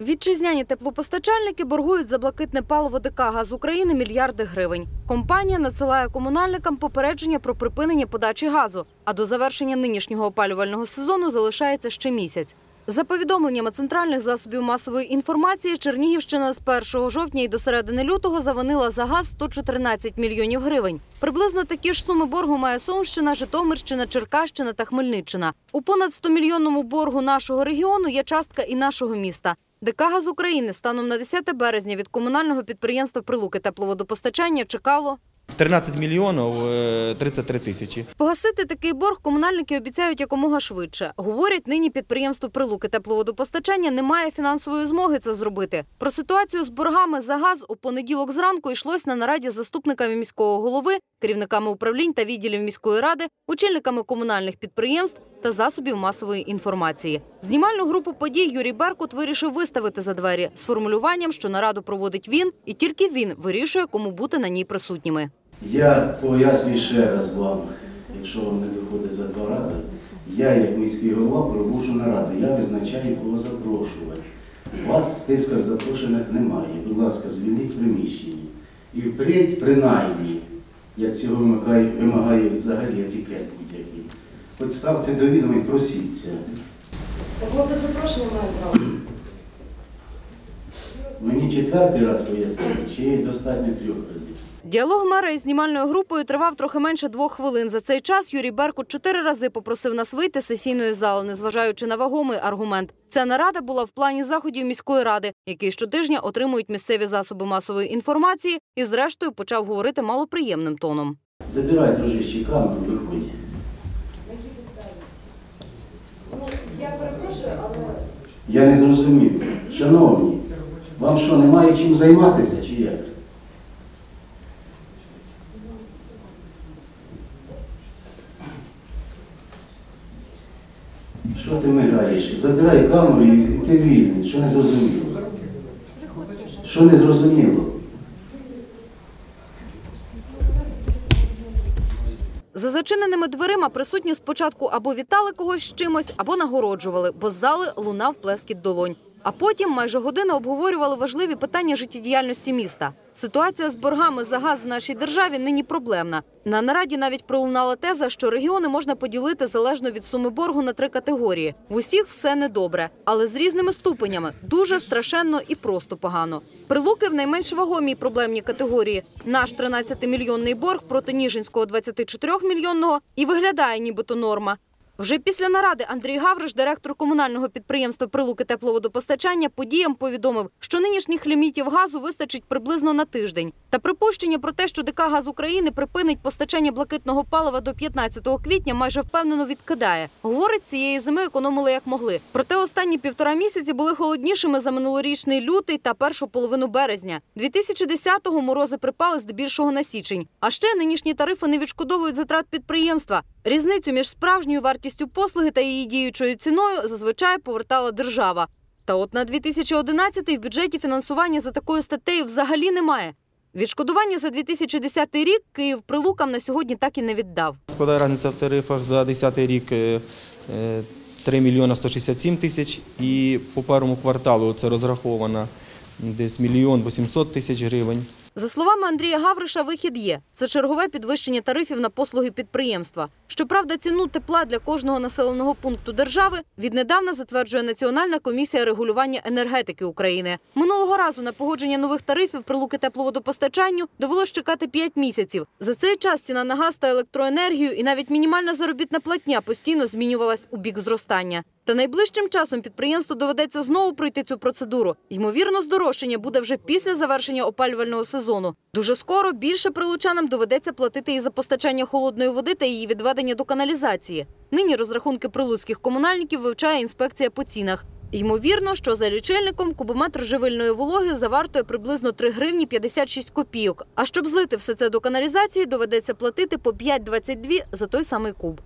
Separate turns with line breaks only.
Вітчизняні теплопостачальники боргують за блакитне паливо ДК «Газ України» мільярди гривень. Компанія надсилає комунальникам попередження про припинення подачі газу, а до завершення нинішнього опалювального сезону залишається ще місяць. За повідомленнями центральних засобів масової інформації, Чернігівщина з 1 жовтня і до середини лютого завинила за газ 114 мільйонів гривень. Приблизно такі ж суми боргу має Сумщина, Житомирщина, Черкащина та Хмельниччина. У понад 100-мільйонному боргу нашого регіону є частка і нашого міста. ДК «Газ України» станом на 10 березня від комунального підприємства «Прилуки тепловодопостачання» чекало
13 мільйонів е, 33 тисячі.
Погасити такий борг комунальники обіцяють якомога швидше. Говорять, нині підприємство Прилуки тепловодопостачання не має фінансової змоги це зробити. Про ситуацію з боргами за газ у понеділок зранку йшлось на нараді з заступниками міського голови, керівниками управлінь та відділів міської ради, очільниками комунальних підприємств та засобів масової інформації. Знімальну групу подій Юрій Беркут вирішив виставити за двері з формулюванням, що нараду проводить він, і тільки він вирішує, кому бути на ній присутніми.
Я пояснюю ще раз вам, якщо вам не доходить за два рази, я як міський голова проводжу нараду, я визначаю, кого запрошувати. Вас в списках запрошених немає. Будь ласка, звільніть приміщення. І впредь, принаймні, як цього вимагає, вимагає взагалі етикет будь-який, хоч ставте до відома і просіться.
Так ми без запрошення маємо право.
Мені четвертий раз пояснити, чи достатньо трьох разів.
Діалог мера із знімальною групою тривав трохи менше двох хвилин. За цей час Юрій Беркут чотири рази попросив нас вийти з сесійної зали, незважаючи на вагомий аргумент. Ця нарада була в плані заходів міської ради, який щотижня отримують місцеві засоби масової інформації, і зрештою почав говорити малоприємним тоном.
Забирай, дружище, камеру, виходь.
Я перепрошую, але
Я не зрозумів. Шановні, вам що, немає чим займатися чи як? Що ти мигаєш? Забирай камеру і ти вільний. Що не зрозуміло? Що не зрозуміло?
За зачиненими дверима присутні спочатку або вітали когось з чимось, або нагороджували, бо з зали лунав плескіт долонь. А потім майже годину обговорювали важливі питання життєдіяльності міста. Ситуація з боргами за газ в нашій державі нині проблемна. На нараді навіть пролунала теза, що регіони можна поділити залежно від суми боргу на три категорії. В усіх все недобре, але з різними ступенями дуже страшенно і просто погано. Прилуки в найменш вагомій проблемній категорії. Наш 13-мільйонний борг проти Ніжинського 24-мільйонного і виглядає нібито норма. Вже після наради Андрій Гавриш, директор комунального підприємства Прилуки тепловодопостачання, подіям повідомив, що нинішніх лімітів газу вистачить приблизно на тиждень. Та припущення про те, що ДК «Газ України» припинить постачання блакитного палива до 15 квітня, майже впевнено відкидає. Говорить, цієї зими економили як могли. Проте останні півтора місяці були холоднішими за минулорічний лютий та першу половину березня. 2010-го морози припали здебільшого на січень. А ще нинішні тарифи не відшкодовують затрат підприємства. Різницю між справжньою вартістю послуги та її діючою ціною зазвичай повертала держава. Та от на 2011-й в бюджеті фінансування за такою статтею взагалі немає. Відшкодування за 2010 рік Київ прилукам на сьогодні так і не віддав.
Складає різниця в тарифах за 10 рік е, е, 3 мільйона 167 тисяч і по першому кварталу це розраховано десь мільйон 800 тисяч гривень.
За словами Андрія Гавриша, вихід є. Це чергове підвищення тарифів на послуги підприємства. Щоправда, ціну тепла для кожного населеного пункту держави віднедавна затверджує Національна комісія регулювання енергетики України. Минулого разу на погодження нових тарифів прилуки тепловодопостачанню довелось чекати 5 місяців. За цей час ціна на газ та електроенергію і навіть мінімальна заробітна платня постійно змінювалась у бік зростання. Та найближчим часом підприємству доведеться знову пройти цю процедуру. Ймовірно, здорожчання буде вже після завершення опалювального сезону. Дуже скоро більше прилучанам доведеться платити і за постачання холодної води та її відведення до каналізації. Нині розрахунки прилуцьких комунальників вивчає інспекція по цінах. Ймовірно, що за лічильником кубометр живильної вологи завартує приблизно 3 гривні 56 копійок. А щоб злити все це до каналізації, доведеться платити по 5,22 за той самий куб.